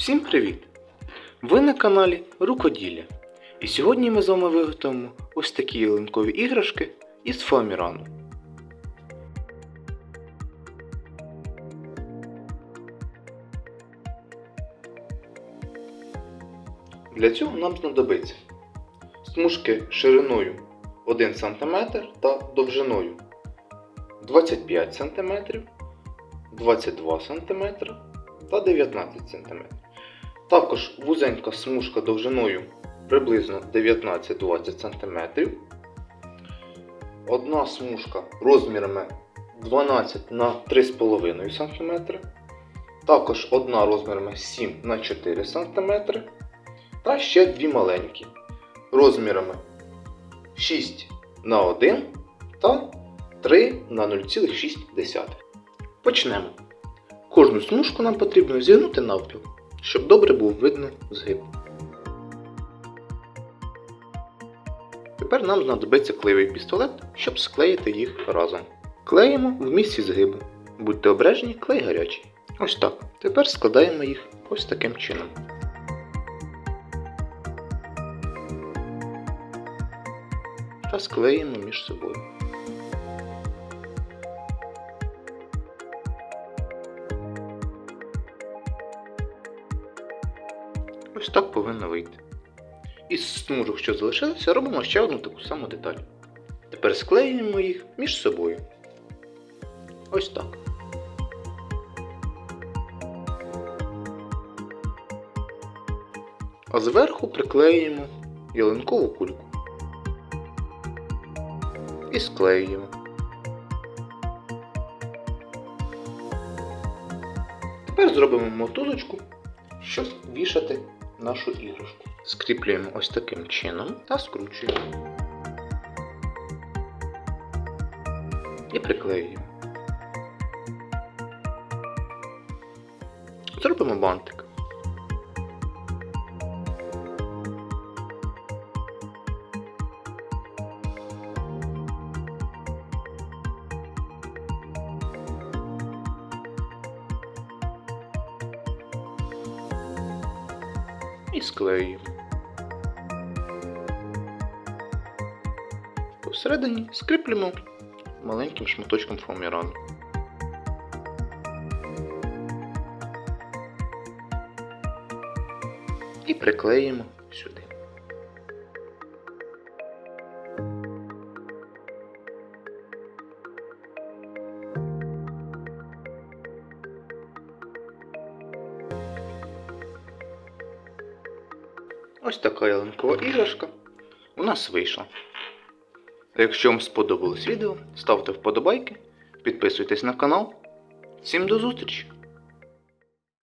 Всім привіт! Ви на каналі Рукоділля. І сьогодні ми з вами виготовимо ось такі ялинкові іграшки із фоамірану. Для цього нам знадобиться смужки шириною 1 см та довжиною 25 см, 22 см та 19 см. Також вузенька смужка довжиною приблизно 19-20 см. Одна смужка розмірами 12 на 3,5 см. Також одна розмірами 7 на 4 см. Та ще дві маленькі розмірами 6 на 1 та 3 на 0,6. Почнемо. Кожну смужку нам потрібно зігнути навпіл, щоб добре було видно згиб. Тепер нам знадобиться клеєвий пістолет, щоб склеїти їх разом. Клеїмо в місці згибу. Будьте обережні, клей гарячий. Ось так. Тепер складаємо їх ось таким чином. Та склеїмо між собою. Ось так повинно вийти. Із смужок, що залишилися, робимо ще одну таку саму деталь. Тепер склеюємо їх між собою. Ось так. А зверху приклеюємо ялинкову кульку. І склеюємо. Тепер зробимо мотузочку, щоб вішати нашу іграшку. Скріплюємо ось таким чином та скручуємо. І приклеюємо. Зробимо бантик. І склеюємо. Посередині скріплюємо маленьким шматочком фоамірану. І приклеїмо сюди. Ось така ялинкова іграшка у нас вийшла. Якщо вам сподобалось відео, ставте вподобайки, підписуйтесь на канал. Всім до зустрічі!